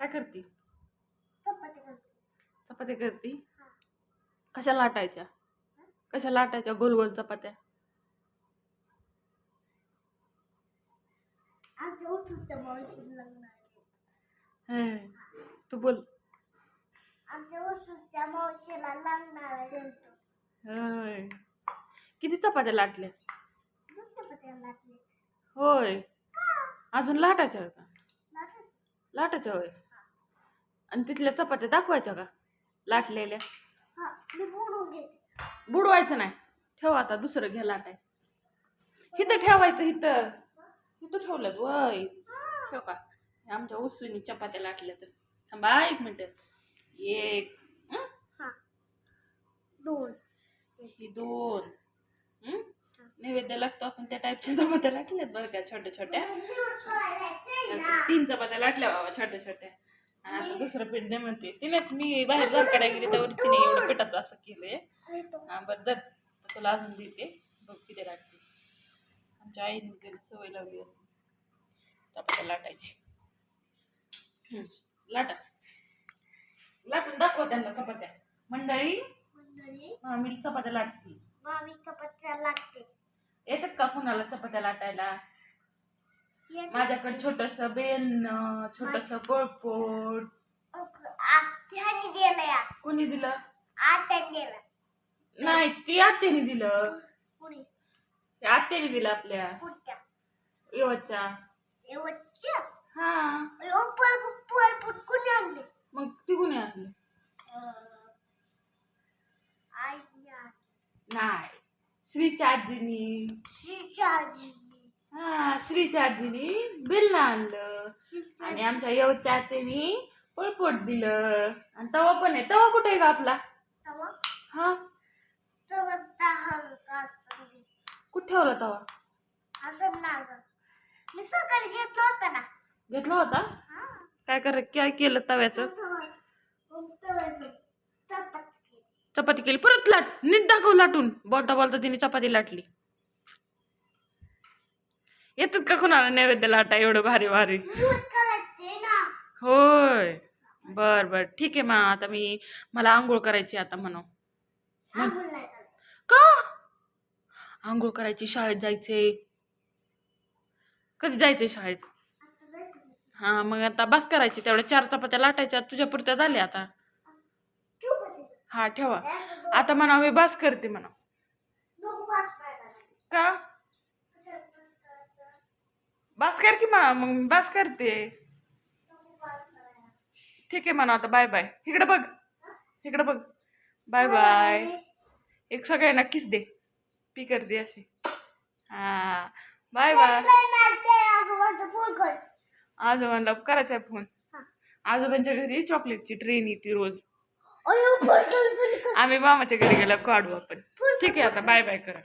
काय करती? चपाती करते. चपात्या करती. कशा लाटायच्या? कशा लाटायच्या गोल गोल चपात्या? हे, तू बोल. आमच्या मावशीला लागणार किती चपात्या लाटल्या? होय. अजून लाटायच्या का? लाटायचं लाटायच्या होय. आणि तिथल्या चपात्या दाखवायच्या का? लाटलेल्या. हा मी बोलून घेते. बुडवायचं नाही. ठेव आता दुसरं घ्या लाटाय. इथं ठेवायचं इथं इथं ठेवलं वय. ठेव का? हे आमच्या उसुनी चपात्या लाटल्या तर. थांबा एक मिनिट. एक हं? हा. दोन. ही दोन. हं? नैवेद्य लागतो आपण त्या टाईपच्या चपात्या लाटल्यात बरं का छोट्या छोट्या तीन चपात्या लाटल्या बाबा छोट्या छोट्या आणि आता दुसरं पीठ दे म्हणते. तिने मी बाहेर जारकडे गेली त्यावर तिने एवढं पिठाचं असं केलंय. हा बरं दर तुला अजून देते. बघ किती लाटते आमच्या आईने कधी सवय लावली असते चपात्या लाटायची. लाटा. लाटून दाखव त्यांना चपात्या. मंडळी? मंडळी? हा, मी चपात्या लाटते मामी चपात्या लागते येतात का कुणाला चपात्या लाटायला. माझ्याकडे छोटस बेन छोटस पोळपोट आत्याने दिलं या. कोणी दिलं? आत्याने दिलं. नाही ती आत्याने दिलं. पुढे ते आत्याने दिलं आपल्या. पुढच्या. येवच्या एवढच्या हा. पळ पळ पुट कुणी आणले? मग ती कोणी आणली? आईने आणले. नाही श्रीच्या आजीनी शिक्षा आजीने हा श्रीच्या आजीनी बिल आणलं. आणि आमच्या येवच्या आत्यानी पोळपोट दिलं. आणि तवा पण आहे. तवा कुठे आहे का आपला? तवा? हा? कुठे ठेवला तवा? असं ना ग मी सकाळी घेतलं होतं ना. घेतला होता? हा. काय कर काय केलं तव्याचं. चपाती केली. परत लाट. नीट दाखव लाटून. बोलता बोलता तिने चपाती लाटली. येतात का कोणाला नैवेद्य लाटा एवढं भारी भारी? होय. बर बर. ठीक आहे मग आता मी मला आंघोळ करायची आता म्हणू का? आंघोळ करायची शाळेत जायचे कधी जायचे शाळेत? हां हा मग आता बस करायची तेवढ्या चार चपात्या लाटायच्या तुझ्या पुरत्या झाल्या आता. हां हा ठेवा. आता म्हणा मी बस करते म्हणा का? बस कर की म्हणा मग मी बस करते. ठीक आहे म्हणा आता बाय बाय इकडे बघ. इकडे बघ. बाय बाय एक सगळ्यांना किस दे. पी कर दे असे हा. Bye bye. आजोबांना करायचा आहे फोन. आजोबांच्या घरी चॉकलेटची ट्रेन येते रोज. आम्ही मामाच्या घरी गेलो काढू आपण. ठीक आहे आता बाय बाय करा.